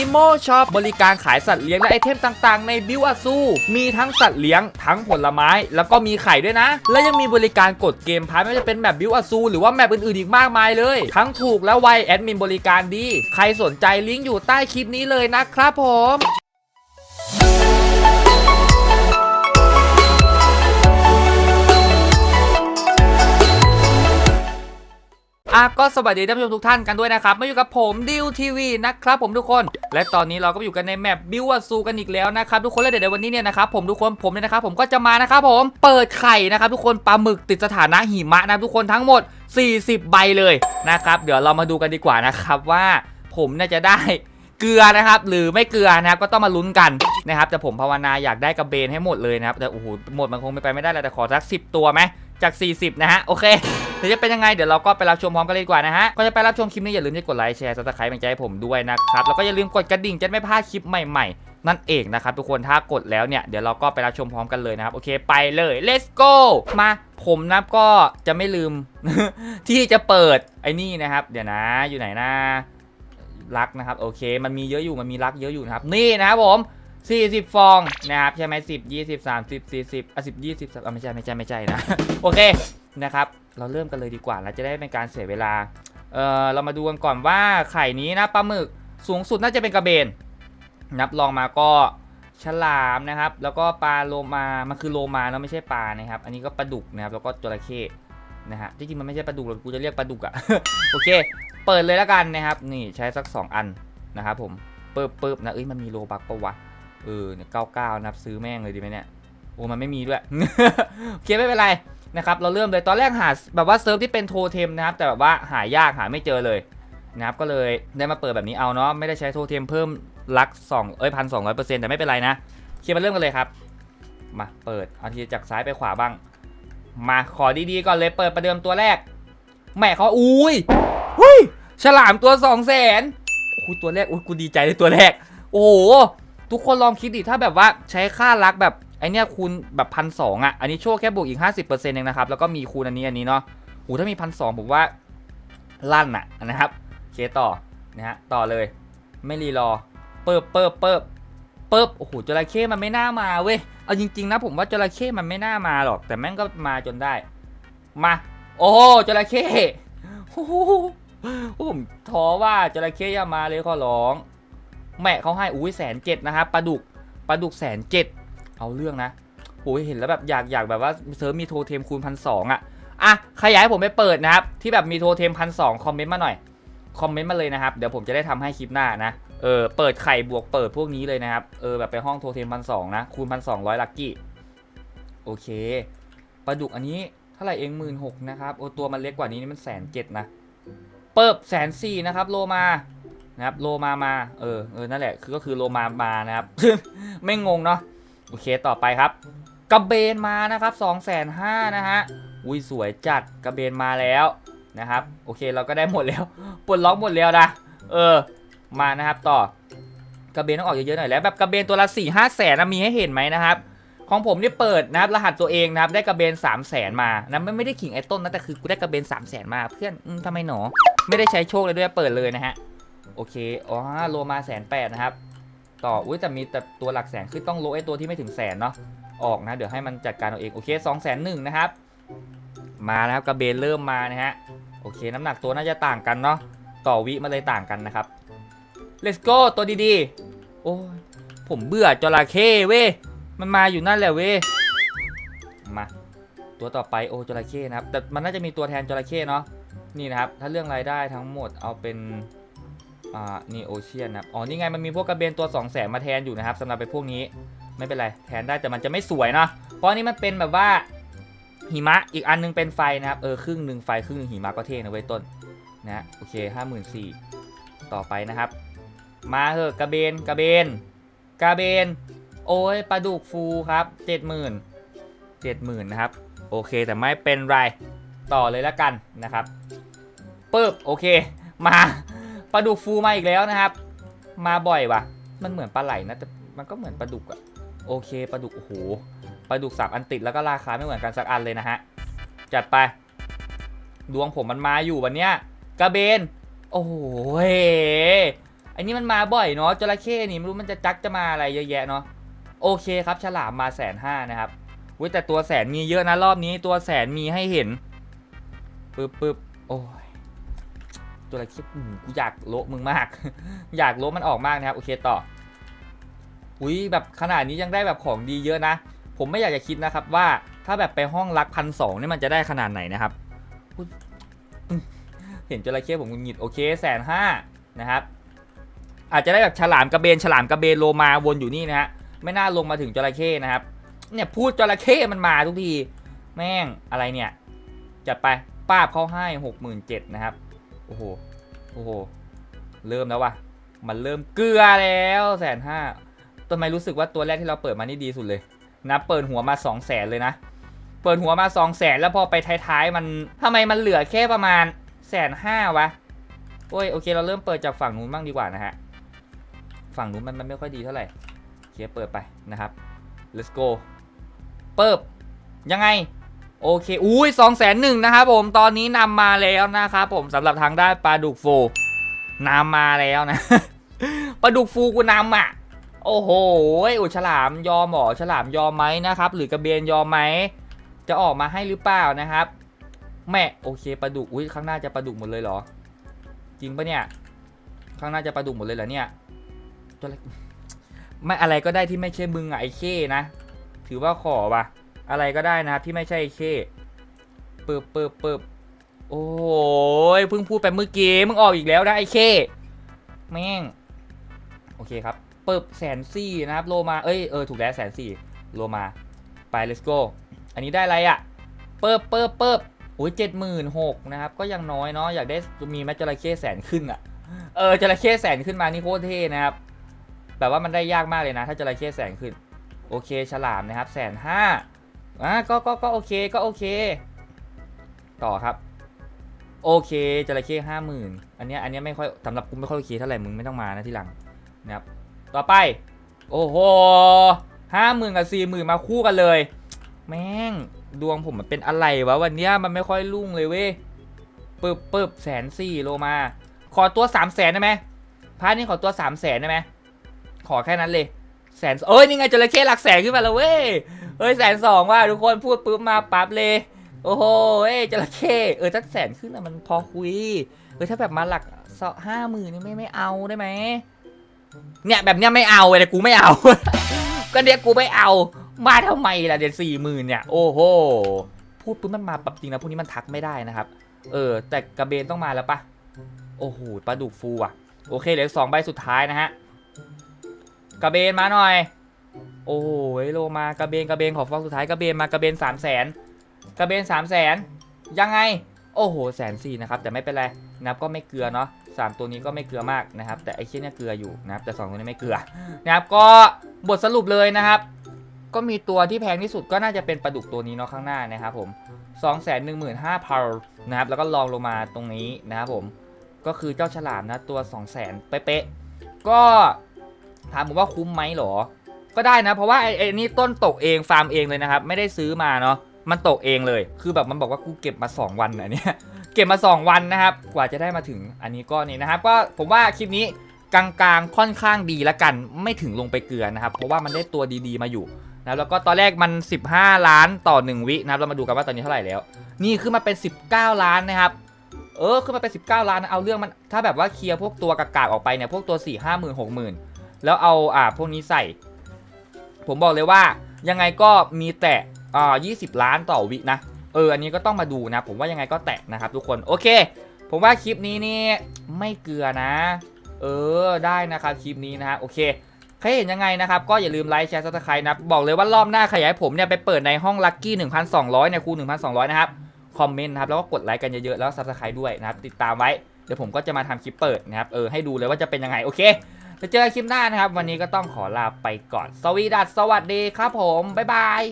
นิโมช็อปบริการขายสัตว์เลี้ยงและไอเทมต่างๆ ในบิวอาซูมีทั้งสัตว์เลี้ยงทั้งผลไม้ แล้วก็มีไข่ด้วยนะ และยังมีบริการกดเกมพาร์ทไม่ว่าจะเป็นแมปบิวอาซูหรือว่าแมปอื่นๆอีกมากมายเลย ทั้งถูกและไวแอดมินบริการดี ใครสนใจลิงก์อยู่ใต้คลิปนี้เลยนะครับผม อะก็สวัสดีท่านผู้ชมทุกท่านกันด้วยนะครับมาอยู่กับผมดิวทีวีนะครับผมทุกคน และตอนนี้เราก็อยู่กันในแมปบิววาซูกันอีกแล้วนะครับทุกคนและเดี๋ยวในวันนี้เนี่ยนะครับผมทุกคนผมเนี่ยนะครับผมก็จะมานะครับผมเปิดไข่นะครับทุกคนปลาหมึกติดสถานะหิมะนะทุกคนทั้งหมด 40 ใบเลยนะครับเดี๋ยวเรามาดูกันดีกว่านะครับว่าผมเนี่ยจะได้เกลือนะครับหรือไม่เกลือนะครับก็ต้องมาลุ้นกันนะครับแต่ผมภาวนาอยากได้กระเบนให้หมดเลยนะครับแต่โอ้โหหมดมันคงไปไม่ได้แล้วแต่ขอสัก10 ตัวไหมจาก 40 นะฮะโอเค เดี๋ยวจะเป็นยังไงเดี๋ยวเราก็ไปรับชมพร้อมกันเลยดีกว่านะฮะก็จะไปรับชมคลิปนี้อย่าลืมที่กดไลค์แชร์ซับสไครป์เป็นใจให้ผมด้วยนะครับแล้วก็อย่าลืมกดกระดิ่งจะได้ไม่พลาดคลิปใหม่ๆ นั่นเองนะครับทุกคนถ้ากดแล้วเนี่ยเดี๋ยวเราก็ไปรับชมพร้อมกันเลยนะครับโอเคไปเลย let's go มาผมนะก็จะไม่ลืม ที่จะเปิดไอ้นี่นะครับ เดี๋ยวนะอยู่ไหนนะรักนะครับโอเคมันมีเยอะอยู่มันมีรักเยอะอยู่นะครับนี่นะครับผม40 ฟองนะครับใช่ไหม10 20 30 40อะ10 20อะไม่ใช่ไม่ใช่ไม่ใช่นะ โอเคนะครับ เราเริ่มกันเลยดีกว่าเราจะได้เป็นการเสียเวลา เออเรามาดูกันก่อนว่าไข่นี้นะปลาหมึกสูงสุดน่าจะเป็นกระเบน นับลองมาก็ฉลามนะครับ แล้วก็ปลาโลมา มันคือโลมาเนอะไม่ใช่ปลานะครับ อันนี้ก็ปลาดุกนะครับ แล้วก็จระเข้นะฮะจริงๆมันไม่ใช่ปลาดุกหรอกกูจะเรียกปลาดุกอะโอเค เปิดเลยแล้วกันนะครับ นี่ใช้สัก 2 อันนะครับผมเปิบเปิบนะเอ้ยมันมีโลบักปะวะเออเนี่ยเก้าเก้านับซื้อแม่งเลยดีไหมเนี่ยโอ้มันไม่มีด้วยโอเคไม่เป็นไร นะครับเราเริ่มเลยตอนแรกหาแบบว่าเซิร์ฟที่เป็นโทเทมนะครับแต่แบบว่าหายากหาไม่เจอเลยนะครับก็เลยได้มาเปิดแบบนี้เอาเนาะไม่ได้ใช้โทเทมเพิ่มลัก2เอ้ยพันสองร้อยเปอร์เซ็นต์แต่ไม่เป็นไรนะโอเคมาเริ่มกันเลยครับ มาเปิดเอาทีจากซ้ายไปขวาบ้าง มาขอดีๆก่อนเลยเปิดประเดิมตัวแรกแม่เขาอุ้ยหุ้ยฉลามตัวสองแสนโอ้โหตัวแรกอุ้ยกูดีใจเลยตัวแรก โอ้โหทุกคนลองคิดดิถ้าแบบว่าใช้ค่ารักแบบ ไอเนี้ยคูณแบบพันสองอะ อันนี้โชคแค่บวกอีก 50%เองนะครับ แล้วก็มีคูณอันนี้อันนี้เนาะโหถ้ามีพันสองผมว่าลั่นอะนะครับเคต่อนะฮะต่อเลย ไม่รีรอเปิบเปิบเปิบเปิบโอ้โหจระเข้มันไม่น่ามาเว้ยเอาจริง ๆ นะผมว่าจระเข้มันไม่น่ามาหรอก แต่แม่งก็มาจนได้ มา โอ้โหจระเข้โอ้โหผมท้อว่าจระเข้อย่ามาเลยขอร้อง แม่เขาให้อุ้ยแสนเจ็ดนะครับปลาดุกปลาดุกแสนเจ็ด เอาเรื่องนะโอ้ยเห็นแล้วแบบอยากอยากแบบว่าเซิร์ฟมีโทเทมคูณพันสองอะอะใครอยากให้ผมไปเปิดนะครับ ที่แบบมีโทเทมพันสองคอมเมนต์มาหน่อย คอมเมนต์มาเลยนะครับ เดี๋ยวผมจะได้ทำให้คลิปหน้านะ เออ เปิดไข่บวกเปิดพวกนี้เลยนะครับ เออ แบบไปห้องโทเทมพันสองนะ คูณพันสองร้อยลักกี้ โอเค ปลาดุกอันนี้เท่าไหร่เองหมื่นหกนะครับ โอ้ตัวมันเล็กกว่านี้นี่มันแสนเจ็ดนะ เปิบแสนสี่นะครับ โลมา นะครับ โลมามา เออ เออ นั่นแหละ คือก็คือโลมามานะครับ ไม่งงเนาะ โอเคต่อไปครับ กระเบนมานะครับ2องแสนห้านะฮะอุ้ยสวยจัดกระเบนมาแล้วนะครับโอเคเราก็ได้หมดแล้วปลดล็อกหมดแล้วนะเออมานะครับต่อกระเบนต้องออกเยอะๆหน่อยแล้วแบบกระเบนตัวละ4ี่ห้าแสนนะมีให้เห็นไหมนะครับ ของผมนี่เปิดนะครับรหัสตัวเองนะครับได้กระเบน3 0 0แสนมานะไม่ไม่ได้ขิงไอ้ต้นนะแต่คือกูได้กระเบน3 0 0แสนมาเพื่อนอทำไมหนอ ไม่ได้ใช้โชคเลยด้วยเปิดเลยนะฮะโอเคอ๋อโลมาแสนแปดนะครับ ต่อ อุ้ยแต่มีแต่ตัวหลักแสนคือต้องโลไอตัวที่ไม่ถึงแสนเนาะ ออกนะ เดี๋ยวให้มันจัดการเอาเอง โอเคสองแสนหนึ่งนะครับ มานะครับกระเบนเริ่มมานะฮะ โอเค น้ำหนักตัวน่าจะต่างกันเนาะ ต่อวิมาเลยต่างกันนะครับ let's go ตัวดีๆ โอ้ยผมเบื่อจระเข้เว้ย มันมาอยู่นั่นแหละเว้ย มา ตัวต่อไปโอ้จระเข้นะครับ แต่มันน่าจะมีตัวแทนจระเข้เนาะ นี่นะครับ ถ้าเรื่องรายได้ทั้งหมดเอาเป็น อ่า นี่โอเชียนนะครับอ๋อ นี่ไงมันมีพวกกระเบนตัว2 0 0แสนมาแทนอยู่นะครับสำหรับไปพวกนี้ ไม่เป็นไร แทนได้แต่มันจะไม่สวยเนาะเพราะอันนี้มันเป็นแบบว่าหิมะ อีกอันนึงเป็นไฟนะครับ เออ ครึ่งหนึ่งไฟ ครึ่งหนึ่งหิมะก็เท่นะเว้ยต้น นะ โอเคห้าหมื่นสี่ต่อไปนะครับ มาเถอะกระเบน กระเบน กระเบน โอ้ยปลาดุกฟูครับเจ็ดหมื่นเจ็ดหมื่นนะครับ โอเค แต่ไม่เป็นไร ต่อเลยแล้วกันนะครับปึ๊บ โอเค มา ปลาดุกฟูมาอีกแล้วนะครับ มาบ่อยว่ะ มันเหมือนปลาไหลนะแต่มันก็เหมือนปลาดุกอะโอเคปลาดุกโอ้โหปลาดุกสามอันติดแล้วก็ราคาไม่เหมือนกันสักอันเลยนะฮะจัดไป ดวงผมมันมาอยู่วันเนี้ยกระเบน โอ้โหอันนี้มันมาบ่อยเนาะจระเข้นี่ไม่รู้มันจะจักจะมาอะไรเยอะแยะเนาะโอเคครับฉลามมาแสนห้านะครับอุ้ยแต่ตัวแสนมีเยอะนะรอบนี้ตัวแสนมีให้เห็นปึ๊บปึ๊บโอ้ย จระเข้อืมกูอยากโละมึงมาก อยากโละมันออกมากนะครับโอเคต่อ อุ้ยแบบขนาดนี้ยังได้แบบของดีเยอะนะ ผมไม่อยากจะคิดนะครับว่าถ้าแบบไปห้องรักพันสองนี่มันจะได้ขนาดไหนนะครับ เห็นจระเข้ผมหงิดโอเคแสนห้านะครับอาจจะได้แบบฉลามกระเบนฉลามกระเบนโลมาวนอยู่นี่นะฮะไม่น่าลงมาถึงจระเข้นะครับ เนี่ยพูดจระเข้มันมาทุกที แม่งอะไรเนี่ย จัดไปป้าบเข้าให้หกหมื่นเจ็ดนะครับ อ้โห โอ้โห เริ่มแล้วว่ะ มันเริ่มเกลือแล้วแสนห้าทำไมรู้สึกว่าตัวแรกที่เราเปิดมานี่ดีสุดเลย นะเปิดหัวมา2 0 0แสนเลยนะ เปิดหัวมา2 0 0แสนแล้วพอไปท้ายๆ มันทำไมมันเหลือแค่ประมาณแสนห้าวะ โอ้ยโอเคเราเริ่มเปิดจากฝั่งนู้นบ้างดีกว่านะฮะ ฝั่งนู้นมันมันไม่ค่อยดีเท่าไหร่เคเปิดไปนะครับ let's go เปิบยังไง โอเค อุ้ยสองแสนหนึ่งนะครับผม ตอนนี้นำมาแล้วนะครับผมสำหรับทางด้านปลาดุกฟูนำมาแล้วนะ ปลาดุกฟูกูนำอะ โอ้โหอุฉลามยอมหรอฉลามยอมไหมนะครับ หรือกระเบนยอมไหม จะออกมาให้หรือเปล่านะครับ แม่โอเคปลาดุก อุ้ยข้างหน้าจะปลาดุกหมดเลยเหรอ จริงปะเนี่ย ข้างหน้าจะปลาดุกหมดเลยเหรอเนี่ยไม่อะไรก็ได้ที่ไม่ใช่มึงอะไอ้เข้นะ ถือว่าขอว่ะ อะไรก็ได้นะครับที่ไม่ใช่เข้เปิบเปิบเปิบโอ้ยเพิ่งพูดไปเมื่อกี้มึงออกอีกแล้วนะไอ้เข้แม่งโอเคครับเปิบแสนสี่นะครับโลมาเอ้ยเออถูกแล้วแสนสี่โลมาไป let's go อันนี้ได้อะไรอะ่ะเปิบเปิบเปิบโอ้ยเจ็ดหมื่นหกนะครับก็ยังน้อยเนาะอยากได้มีแมจระเข้แสนขึ้นอะ่ะเออจระเข้แสนขึ้นมานี่โคตรเท่นะครับแบบว่ามันได้ยากมากเลยนะ ถ้าจระเข้แสนขึ้น โอเคฉลามนะครับแสนห้า อะก็ก็ก็โอเคก็โอเค ต่อครับ โอเคจระเข้ห้าหมื่นอันเนี้ยอันเนี้ยไม่ค่อยสำหรับกูไม่ค่อยโอเคเท่าไหร่มึงไม่ต้องมานะที่หลังนะครับต่อไป โอ้โหห้าหมื่นกับสี่หมื่นมาคู่กันเลย แม่งดวงผมมันเป็นอะไรวะวันเนี้ยมันไม่ค่อยรุ่งเลยเว้ยปึ๊บปึ๊บแสนสี่โลมา ขอตัวสามแสนได้ไหมพาร์ทนี้ขอตัวสามแสนได้ไหมขอแค่นั้นเลย แสนเอ้ยนี่ไงจระเข้หลักแสนขึ้นมาแล้วเว้ยเฮ้ยแสนสองว่ะทุกคนพูดปุ๊บมาปั๊บเลย โอ้โหเอ้ยจระเข้เออถ้าแสนขึ้นอะมันพอคุยเออถ้าแบบมาหลักห้าหมื่นนี่ไม่ไม่เอาได้ไหมเนี่ยแบบเนี้ยไม่เอาเลยกูไม่เอา ก็เนี้ยกูไม่เอา มาทำไมล่ะเดี๋ยวสี่หมื่นเนี่ยโอ้โหพูดปุ๊บมันมาปรับจริงนะพวกนี้มันทักไม่ได้นะครับ เออ แต่กระเบนต้องมาแล้วปะโอ้โหปลาดุกฟูอะโอเคเหลือสองใบสุดท้ายนะฮะ กระเบนมาหน่อย โอ้โหโลมากระเบนกระเบนขอฟองสุดท้ายกระเบนมากระเบนสามแสนกระเบนสามแสนยังไง โอ้โหแสนสี่นะครับ แต่ไม่เป็นไรนะครับก็ไม่เกลือเนาะสามตัวนี้ก็ไม่เกลือมากนะครับ แต่ไอ้เชี่ยเนี่ยเกลืออยู่นะครับ แต่สองตัวนี้ไม่เกลือนะครับ ก็บทสรุปเลยนะครับ ก็มีตัวที่แพงที่สุดก็น่าจะเป็นปลาดุกตัวนี้เนาะข้างหน้านะครับผม2 1 5 0 0 0พันนะครับ แล้วก็ลองลงมาตรงนี้นะครับผม ก็คือเจ้าฉลามนะตัว 2 0 0 0 0 0เป๊ะๆก็ ถามผมว่าคุ้มไหมเหรอ ก็ได้นะ เพราะว่าไอ้ไอ้นี่ต้นตกเองฟาร์มเองเลยนะครับ ไม่ได้ซื้อมาเนาะมันตกเองเลย คือแบบมันบอกว่ากูเก็บมา 2 วันนะเนี่ยเก็บมา 2 วันนะครับ กว่าจะได้มาถึงอันนี้ก็นี่นะครับ ก็ผมว่าคลิปนี้กลางๆค่อนข้างดีละกัน ไม่ถึงลงไปเกลือนะครับ เพราะว่ามันได้ตัวดีๆมาอยู่นะแล้วก็ตอนแรกมัน 15 ล้านต่อ 1 วินะครับ เรามาดูกันว่าตอนนี้เท่าไหร่แล้ว นี่ขึ้นมาเป็น 19 ล้านนะครับ เออขึ้นมาเป็น 19 ล้านนะเอาเรื่องมัน ถ้าแบบว่าเคลียร์พวกตัวกากๆออกไปเนี่ย พวกตัว 4 5 0 0 0 0 6 0 0 0 แล้วเอาอ่าพวกนี้ใส่ ผมบอกเลยว่ายังไงก็มีแตะอ่า20ล้านต่อวินะ เออ อันนี้ก็ต้องมาดูนะ ผมว่ายังไงก็แตะนะครับทุกคน โอเค ผมว่าคลิปนี้นี่ไม่เกลือนะ เออ ได้นะครับคลิปนี้นะฮะ โอเค ใครเห็นยังไงนะครับ ก็อย่าลืมไลค์แชร์ซับสไครต์นะ บอกเลยว่ารอบหน้าใครอยากให้ผมเนี่ยไปเปิดในห้องลัคกี้1,200เนี่ยคูณ1,200 นะครับ คอมเมนต์นะครับ แล้วก็กดไลค์กันเยอะๆ แล้วซับสไครต์ด้วยนะครับ ติดตามไว้ เดี๋ยวผมก็จะมาทำคลิปเปิดนะครับ เออ ให้ดูเลยว่าจะเป็นยังไง โอเค จะเจอกันคลิปหน้านะครับ วันนี้ก็ต้องขอลาไปก่อน สวีดัสสวัสดีครับผม บ๊ายบาย